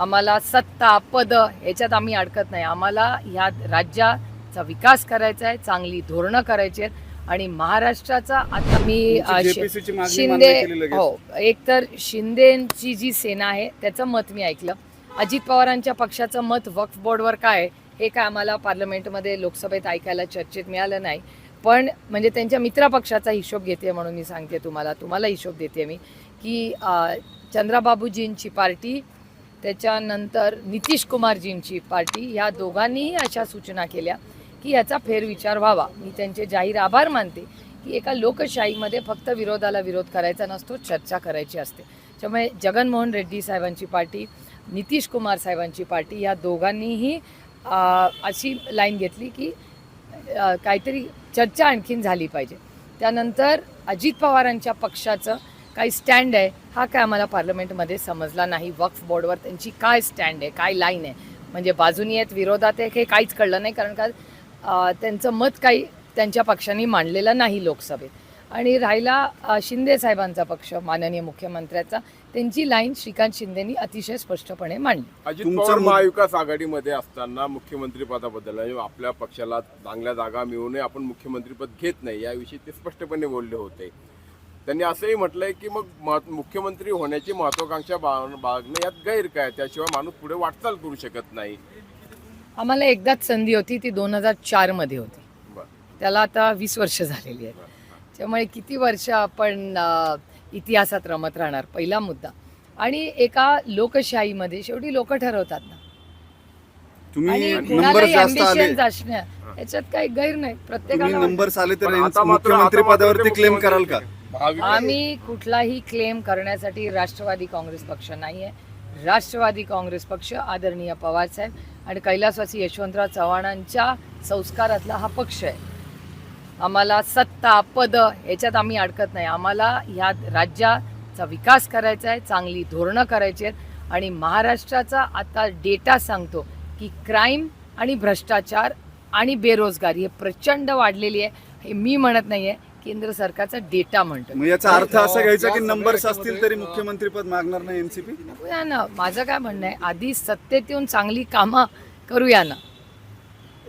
आम्हाला सत्ता पद ह्याच्यात आम्ही अडकत नाही. आम्हाला ह्या राज्याचा विकास करायचा आहे चांगली धोरणं करायची आहेत आणि महाराष्ट्राचा आता मी शिंदे. हो एक तर शिंदेची जी सेना आहे त्याचं मत मी ऐकलं. अजित पवारांच्या पक्षाचं मत वक्फ बोर्डवर काय हे काय आम्हाला पार्लमेंटमध्ये लोकसभेत ऐकायला चर्चेत मिळालं नाही. पण म्हणजे त्यांच्या मित्रपक्षाचा हिशोब घेते म्हणून मी सांगते तुम्हाला. तुम्हाला हिशोब देते मी की चंद्राबाबूजींची पार्टी त्याच्यानंतर नितीश कुमारजींची पार्टी ह्या दोघांनीही अशा सूचना केल्या की याचा फेरविचार व्हावा. मी त्यांचे जाहीर आभार मानते की एका लोकशाहीमध्ये फक्त विरोधाला विरोध करायचा नसतो चर्चा करायची असते. त्यामुळे जगनमोहन रेड्डी साहेबांची पार्टी नितीश कुमार साहेबांची पार्टी या दोघांनीही अशी लाईन घेतली की काहीतरी चर्चा आणखीन झाली पाहिजे. त्यानंतर अजित पवारांच्या पक्षाचं काही स्टँड आहे. हा काय आम्हाला पार्लमेंटमध्ये समजला नाही. वक्फ बोर्डवर त्यांची काय स्टँड आहे? काय लाईन आहे? म्हणजे बाजूनी आहेत विरोधात आहे हे काहीच कळलं नाही. कारण का त्यांचं मत काही त्यांच्या पक्षाने मांडलेलं नाही लोकसभेत. आणि राहिला शिंदे साहेबांचा पक्ष माननीय मुख्यमंत्र्याचा. त्यांची लाईन श्रीकांत शिंदेनी अतिशय स्पष्टपणे मांडली. अजित पवार महाविकास आघाडीमध्ये असताना मुख्यमंत्री पदाबद्दल आपल्या पक्षाला चांगल्या जागा मिळूनही आपण मुख्यमंत्रीपद घेत नाही. याविषयी ते स्पष्टपणे बोलले होते. त्यांनी असंही म्हटलंय की मग मुख्यमंत्री होण्याची महत्वाकांक्षा बाळ- बाळगणं यात गैर काय? त्याशिवाय माणूस पुढे वाटचाल करू शकत नाही. आम्हाला एकदाच संधी होती ती दोन हजार चारमध्ये होती. बरं. त्याला आता वीस वर्ष झालेली आहेत. त्यामुळे किती वर्ष आपण इतिहासात रमत राहणार? पहिला मुद्दा. आणि एका लोकशाहीमध्ये शेवटी लोक ठरवतात ना. तुम्ही जास्त आले. याच्यात काही गैर नाही. तुम्ही प्रत्येकाला नंबर आले तर मुख्यमंत्री पदावरती क्लेम कराल का? आम्ही कुठलाही क्लेम करण्यासाठी राष्ट्रवादी काँग्रेस पक्ष नाही आहे राष्ट्रवादी काँग्रेस पक्ष आदरणीय पवारसाहेब आणि कैलासवासी यशवंतराव चव्हाणांच्या संस्कारातला हा पक्ष आहे. आम्हाला सत्ता पद याच्यात आम्ही अडकत नाही. आम्हाला ह्या राज्याचा विकास करायचा आहे चांगली धोरणं करायची आहेत आणि महाराष्ट्राचा आता डेटा सांगतो की क्राईम आणि भ्रष्टाचार आणि बेरोजगारी हे प्रचंड वाढलेली आहे. हे मी म्हणत नाही आहे केंद्र सरकारचा डेटा म्हणतो. मग याचा अर्थ असा घ्यायचा की नंबर्स असतील तरी मुख्यमंत्री पद मागणार नाही एनसीपी बघूया ना माझं काय म्हणणं आहे आधी सत्तेत येऊन चांगली कामं करूया ना.